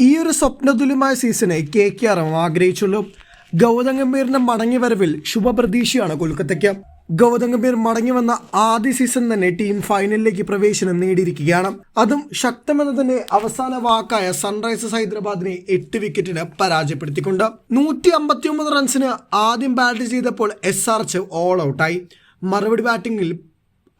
ഈ ഒരു സ്വപ്നതുല്യമായ സീസണെ കെ കെ ആറും ആഗ്രഹിച്ചുള്ളൂ. ഗൗതം ഗംഭീറിന്റെ മടങ്ങി വരവിൽ ശുഭപ്രതീക്ഷയാണ് കൊൽക്കത്തയ്ക്ക്. ഗൗതം ഗംഭീർ മടങ്ങി വന്ന ആദ്യ സീസൺ തന്നെ ടീം ഫൈനലിലേക്ക് പ്രവേശനം നേടിയിരിക്കുകയാണ്. അതും ശക്തമെന്നതിന്റെ അവസാന വാക്കായ സൺറൈസേഴ്സ് ഹൈദരാബാദിനെ എട്ട് വിക്കറ്റിന് പരാജയപ്പെടുത്തിക്കൊണ്ട്. നൂറ്റി അമ്പത്തിയൊമ്പത് റൺസിന് ആദ്യം ബാറ്റ് ചെയ്തപ്പോൾ എസ് ആർച്ച് ഓൾ ഔട്ടായി മറുപടി ബാറ്റിംഗിൽ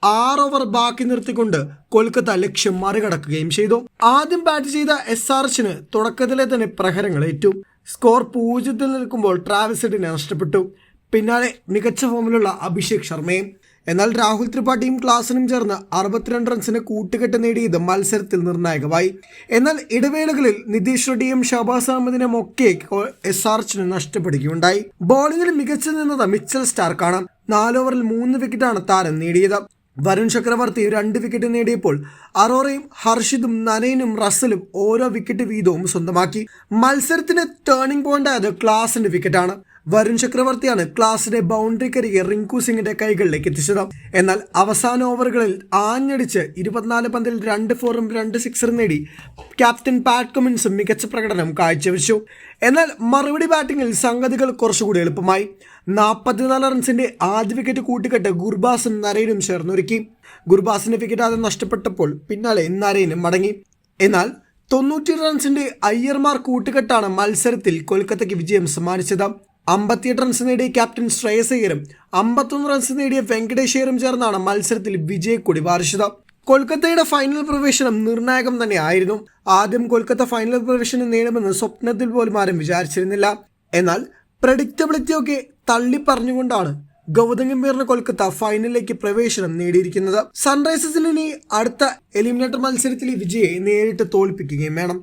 ആറ് ഓവർ ബാക്കി നിർത്തിക്കൊണ്ട് കൊൽക്കത്ത ലക്ഷ്യം മറികടക്കുകയും ചെയ്തു. ആദ്യം ബാറ്റ് ചെയ്ത എസ് ആർ എച്ചിന് തുടക്കത്തിലെ തന്നെ പ്രഹരങ്ങൾ ഏറ്റു. സ്കോർ പൂജ്യത്തിൽ നിൽക്കുമ്പോൾ ട്രാവിസിഡിനെ നഷ്ടപ്പെട്ടു. പിന്നാലെ മികച്ച ഫോമിലുള്ള അഭിഷേക് ശർമ്മയും. എന്നാൽ രാഹുൽ ത്രിപാഠിയും ക്ലാസിനും ചേർന്ന് അറുപത്തിരണ്ട് റൺസിന് കൂട്ടുകെട്ട് നേടിയത് മത്സരത്തിൽ നിർണായകമായി. എന്നാൽ ഇടവേളകളിൽ നിതീഷ് റെഡ്ഡിയും ഷബാസ് അഹമ്മദിനും ഒക്കെ എസ് ആർ എച്ചിന് നഷ്ടപ്പെടുകയുണ്ടായി. ബോളിംഗിൽ മികച്ചു നിന്നത് മിച്ചൽ സ്റ്റാർക്കാണ്. നാലോവറിൽ മൂന്ന് വിക്കറ്റാണ് താരം നേടിയത്. വരുൺ ചക്രവർത്തി രണ്ട് വിക്കറ്റ് നേടിയപ്പോൾ അറോറയും ഹർഷിദും നനയനും റസലും ഓരോ വിക്കറ്റ് വീതവും സ്വന്തമാക്കി. മത്സരത്തിന് ടേണിംഗ് പോയിന്റ് ആയത് ക്ലാസിന്റെ വിക്കറ്റാണ് വരുൺ ചക്രവർത്തിയാണ് ക്ലാസിന്റെ ബൗണ്ടറി കരികെ റിങ്കു സിംഗിന്റെ കൈകളിലേക്ക് എത്തിച്ചത്. എന്നാൽ അവസാന ഓവറുകളിൽ ആഞ്ഞടിച്ച് ഇരുപത്തിനാല് പന്തിൽ രണ്ട് ഫോറും രണ്ട് സിക്സറും നേടി ക്യാപ്റ്റൻ പാറ്റ് കമിൻസും മികച്ച പ്രകടനം കാഴ്ചവെച്ചു. എന്നാൽ മറുപടി ബാറ്റിംഗിൽ സംഗതികൾ കുറച്ചുകൂടി എളുപ്പമായി. നാൽപ്പത്തിനാല് റൺസിന്റെ ആദ്യ വിക്കറ്റ് കൂട്ടിക്കെട്ട് ഗുർബാസും നരേനും ചേർന്നൊരുക്കി. ഗുർബാസിന്റെ വിക്കറ്റ് ആദ്യം നഷ്ടപ്പെട്ടപ്പോൾ പിന്നാലെ നരേനും മടങ്ങി. എന്നാൽ തൊണ്ണൂറ്റി റൺസിന്റെ അയ്യർമാർ കൂട്ടുകെട്ടാണ് മത്സരത്തിൽ കൊൽക്കത്തയ്ക്ക് വിജയം സമ്മാനിച്ചത്. അമ്പത്തിയെട്ട് റൺസ് നേടിയ ക്യാപ്റ്റൻ ശ്രേയസ് അയ്യരും അമ്പത്തൊന്ന് റൺസ് നേടിയ വെങ്കടേഷ് അയ്യരും ചേർന്നാണ് മത്സരത്തിൽ വിജയക്കൊടി പാർശ്വത കൊൽക്കത്തയുടെ ഫൈനൽ പ്രവേശനം നിർണായകം തന്നെയായിരുന്നു. ആദ്യം കൊൽക്കത്ത ഫൈനൽ പ്രവേശനം നേടുമെന്ന് സ്വപ്നത്തിൽ പോലും ആരും വിചാരിച്ചിരുന്നില്ല. എന്നാൽ പ്രഡിക്റ്റബിലിറ്റി ഒക്കെ തള്ളി പറഞ്ഞുകൊണ്ടാണ് ഗൗതം ഗംഭീറിന് കൊൽക്കത്ത ഫൈനലിലേക്ക് പ്രവേശനം നേടിയിരിക്കുന്നത്. സൺറൈസേഴ്സിന് ഇനി അടുത്ത എലിമിനേറ്റർ മത്സരത്തിലെ വിജയെ നേരിട്ട് തോൽപ്പിക്കുകയും വേണം.